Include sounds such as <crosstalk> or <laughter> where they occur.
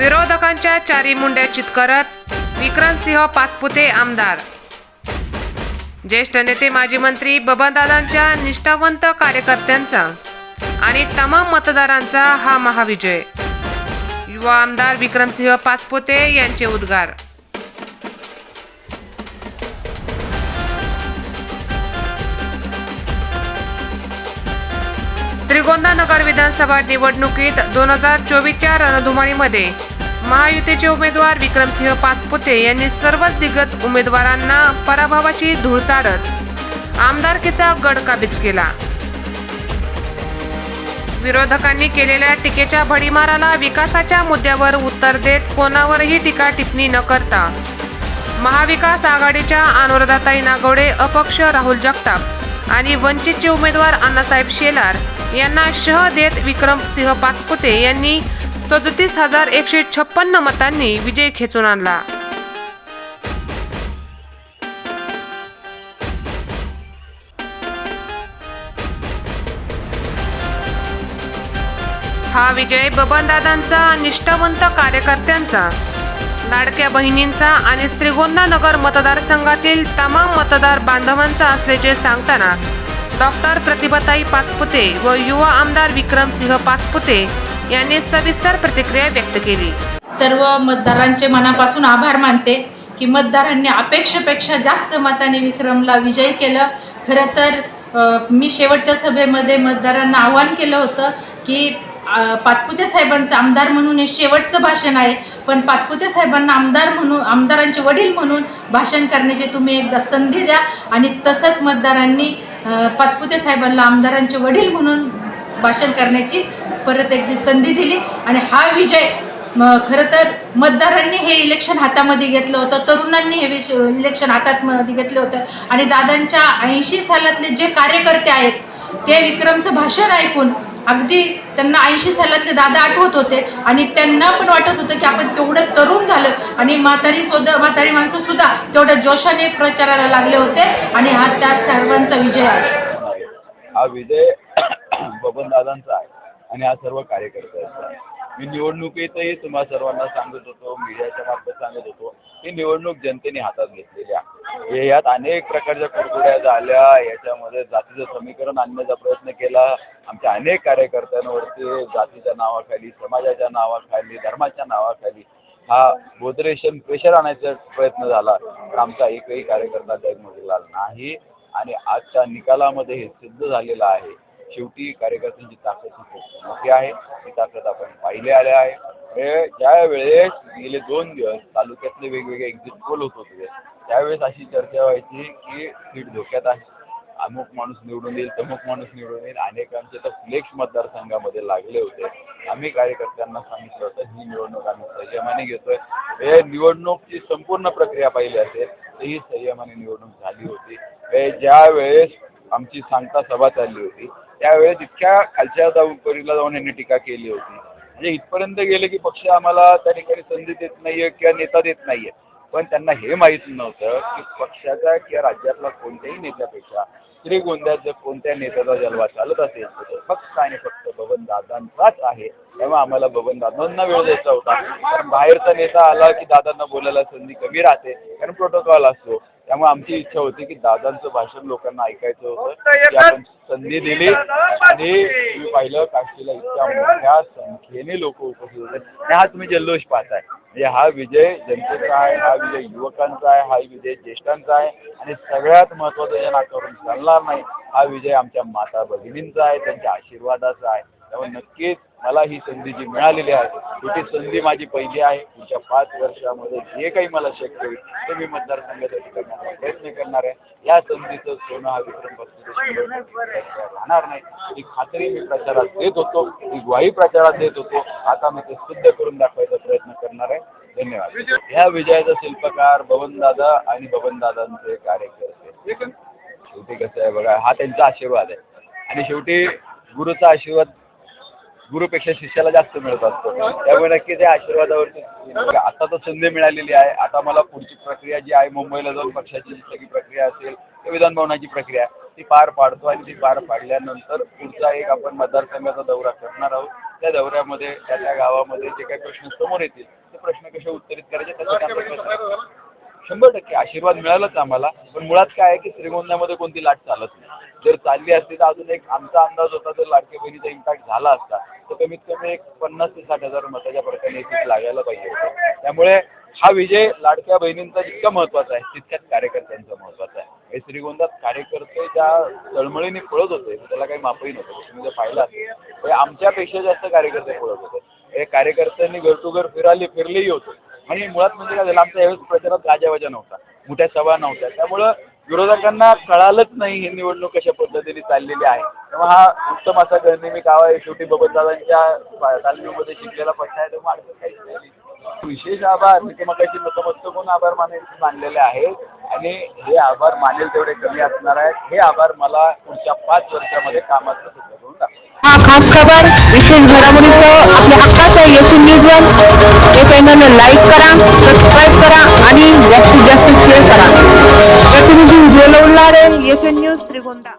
विरोधकांच्या चारी मुंड्या चितकरत विक्रमसिंह पाचपुते आमदार. ज्येष्ठ नेते माजी मंत्री बबनदादांच्या निष्ठावंत कार्यकर्त्यांचा आणि तमाम मतदारांचा हा महाविजय. युवा आमदार विक्रमसिंह पाचपुते यांचे उद्गार. श्रीगोंदा नगर विधानसभा निवडणुकीत दोन हजार चोवीसच्या रणधुमाळीमध्ये महायुतीचे उमेदवार विक्रमसिंह पाचपुते यांनी सर्वच दिग्गज उमेदवारांना पराभवाची धूळ चारत आमदारकीचा गड काबीज केला. विरोधकांनी केलेल्या टीकेच्या भडीमाराला विकासाच्या मुद्द्यावर उत्तर देत कोणावरही टीका टिप्पणी न करता. महाविकास आघाडीच्या अनुराधाताई नागवडे अपक्ष राहुल जगताप आणि वंचितचे उमेदवार अण्णासाहेब शेलार यांना शह देत विक्रमसिंह पाचपुते यांनी सदतीस हजार एकशे छप्पन्न मतांनी विजय खेचून आणला. हा विजय बबनदादांचा निष्ठावंत कार्यकर्त्यांचा लाडक्या बहिणींचा आणि श्रीगोंदा नगर मतदारसंघातील तमाम मतदार बांधवांचा असल्याचे सांगताना डॉक्टर प्रतिभाताई पाचपुते व युवा आमदार विक्रमसिंह पाचपुते यांनी सविस्तर प्रतिक्रिया व्यक्त केली. सर्व मतदारांचे मनापासून आभार मानते की मतदारांनी अपेक्षेपेक्षा जास्त मताने विक्रमला विजयी केलं. खरं तर मी शेवटच्या सभेमध्ये मतदारांना आवाहन केलं होतं की पाचपुते साहेबांचं आमदार म्हणून हे शेवटचं भाषण आहे. पण पाचपुते साहेबांना आमदार म्हणून आमदारांचे वडील म्हणून भाषण करण्याची तुम्ही एकदा संधी द्या. आणि तसंच मतदारांनी पाचपुते साहेबांना आमदारांचे वडील म्हणून भाषण करण्याची परत एकदा संधी दिली. आणि हा विजय खरं तर मतदारांनी हे इलेक्शन हातामध्ये घेतलं होतं तरुणांनी हे इलेक्शन हातात मध्ये घेतलं होतं. आणि दादांच्या ऐंशी सालातले जे कार्यकर्ते आहेत ते विक्रमचं भाषण ऐकून अगदी त्यांना ऐंशी सालातले दादा आठवत होते. आणि त्यांना पण वाटत होतं की आपण तेवढं तरुण झालं. आणि म्हातारी सुद्धा म्हातारी माणसं सुद्धा तेवढ्या जोशाने प्रचाराला लागले होते. आणि हा त्या सर्वांचा विजय आहे. हा विजय <clears throat> बबनदादांचा आहे. आणि हा सर्व कार्यकर्त्यांचा आहे मी निवडणुकीतही तुम्हा सर्वांना सांगत होतो मीडियाच्या मार्फत सांगत होतो ही निवडणूक जनतेने हातात घेतलेली आहे. हे यात अनेक प्रकारच्या कुरकुड्या झाल्या याच्यामध्ये जातीचं समीकरण आणण्याचा प्रयत्न केला. आमच्या अनेक कार्यकर्त्यांवरती जातीच्या नावाखाली समाजाच्या नावाखाली धर्माच्या नावाखाली हा बोधरेशन प्रेशर आणायचा प्रयत्न झाला. तर आमचा एकही कार्यकर्ता गैरमोडीला नाही. आणि आजच्या निकालामध्ये हे सिद्ध झालेलं आहे. शेवटी कार्यकर्त्यांची ताकद ही खूप मोठी आहे. ती ताकद आपण पाहिले आले आहे. हे ज्या वेळेस गेले दोन दिवस तालुक्यातले वेगवेगळे एक्झिट पोल होत होते त्यावेळेस अशी चर्चा व्हायची की सीट धोक्यात आहे. अमुक माणूस निवडून येईल तमुक माणूस निवडून येईल. अनेकांचे तर फ्लेक्स मतदारसंघामध्ये लागले होते. आम्ही कार्यकर्त्यांना सांगितलं होतं ही निवडणूक आम्ही संयमाने घेतोय. हे निवडणूकची संपूर्ण प्रक्रिया पाहिली असेल तर ही संयमाने निवडणूक झाली होती. हे ज्या वेळेस आमची सांगता सभा चालली होती त्यावेळेस इतक्या खालच्या जाऊन परीला जाऊन यांनी टीका केली होती. म्हणजे इथपर्यंत गेले की पक्ष आम्हाला त्या ठिकाणी संधी देत नाहीये किंवा नेता देत नाहीये. पण त्यांना हे माहीत नव्हतं की पक्षाचा किंवा राज्यातला कोणत्याही नेत्यापेक्षा श्रीगोंद्यात जर कोणत्या नेत्याचा जलवा चालत असेल तर फक्त आणि फक्त बबन दादांचाच आहे. तेव्हा आम्हाला बबन दादांना वेळ द्यायचा होता. कारण बाहेरचा नेता आला की दादांना बोलायला संधी कमी राहते. कारण प्रोटोकॉल असतो. त्यामुळे आमची इच्छा होती की दादांचं भाषण लोकांना ऐकायचं होतं. संधी दिली. आणि तुम्ही पाहिलं काशीला इतक्या मोठ्या संख्येने लोक उपस्थित होते. आणि हा तुम्ही जल्लोष पाहताय. म्हणजे हा विजय जनतेचा आहे हा विजय युवकांचा आहे हा विजय ज्येष्ठांचा आहे. आणि सगळ्यात महत्त्वाचं या नाकावरून चालणार नाही. हा विजय आमच्या माता भगिनींचा आहे त्यांच्या आशीर्वादाचा आहे. त्यामुळे नक्कीच मला ही संधी जी मिळालेली आहे ती संधी माझी पहिली आहे. पुढच्या पाच वर्षामध्ये जे काही मला शक्य होईल ते मी मतदारसंघाच्या ठिकाणी प्रयत्न करणार आहे. या संधीचं सोनं हा विक्रम पक्षाच्या राहणार नाही. ही खात्री मी प्रचारात देत होतो. ही ग्वाही प्रचारात देत होतो. आता मी ते सिद्ध करून दाखवायचा प्रयत्न करणार आहे. धन्यवाद. ह्या विजयाचा शिल्पकार बबनदादा आणि बबनदादांचे कार्यकर्ते. शेवटी कसं आहे बघा हा त्यांचा आशीर्वाद आहे. आणि शेवटी गुरुचा आशीर्वाद गुरुपेक्षा शिष्याला जास्त मिळत असतो. त्यामुळे नक्की त्या आशीर्वादावरती आता तर संधी मिळालेली आहे. आता मला पुढची प्रक्रिया जी आहे मुंबईला जाऊन पक्षाची जी सगळी प्रक्रिया असेल किंवा विधान भवनाची प्रक्रिया ती पार पाडतो आणि ती पार पाडल्यानंतर पुढचा एक आपण मतदारसंघाचा दौरा करणार आहोत. त्या दौऱ्यामध्ये त्या त्या गावामध्ये जे काही प्रश्न समोर येतील ते प्रश्न कसे उत्तरित करायचे त्याचा शंभर टक्के आशीर्वाद मिळालाच आम्हाला पण मुळात काय आहे की श्रीगोंद्यामध्ये कोणती लाट चालत नाही. जर चालली असती तर अजून एक आमचा अंदाज होता तर लाडके बहिणीचा इम्पॅक्ट झाला असता. तर कमीत कमी एक पन्नास ते साठ हजार मताच्या फरकाने एक लागायला पाहिजे होतं. त्यामुळे हा विजय लाडक्या बहिणींचा जितका महत्त्वाचा आहे तितक्याच कार्यकर्त्यांचा महत्त्वाचा आहे. हे श्रीगोंदात कार्यकर्ते ज्या तळमळीने पळत होते त्याला काही मापही नव्हतं. तुम्ही जर पाहिलं तर आमच्यापेक्षा जास्त कार्यकर्ते पळत होते. हे कार्यकर्त्यांनी घर टू घर फिराले फिरलेही होते. आणि मुळात म्हणजे काय झालं आमच्या यावेळेस प्रचारात गाजावाजा नव्हता. मोठ्या सभा नव्हत्या. त्यामुळं विरोधकांना कळालंच नाही ही निवडणूक कशा पद्धतीने चाललेली आहे. तेव्हा हा उत्तम असा गणनेमी गाव आहे. शेवटी बबनदादांच्या तालमीमध्ये शिकलेला पट्टा आहे तेव्हा अडचण काहीच नाही. विशेष आभार. मी मगाशी नतमस्तक होऊन आभार मानेल मानलेले आहेत. आणि हे आभार मानेल तेवढे कमी असणार आहेत. हे आभार मला पुढच्या पाच वर्षामध्ये कामाचं सिद्ध करून हा खास खबर विशेष घडामोडीचं आपल्या हक्काचं येथील न्यूजवर हे चॅनल लाईक करा सबस्क्राईब करा आणि जास्तीत जास्त शेअर करा. प्रतिनिधी उज्ज्वल उल्हारे येथील न्यूज त्रिगोंदा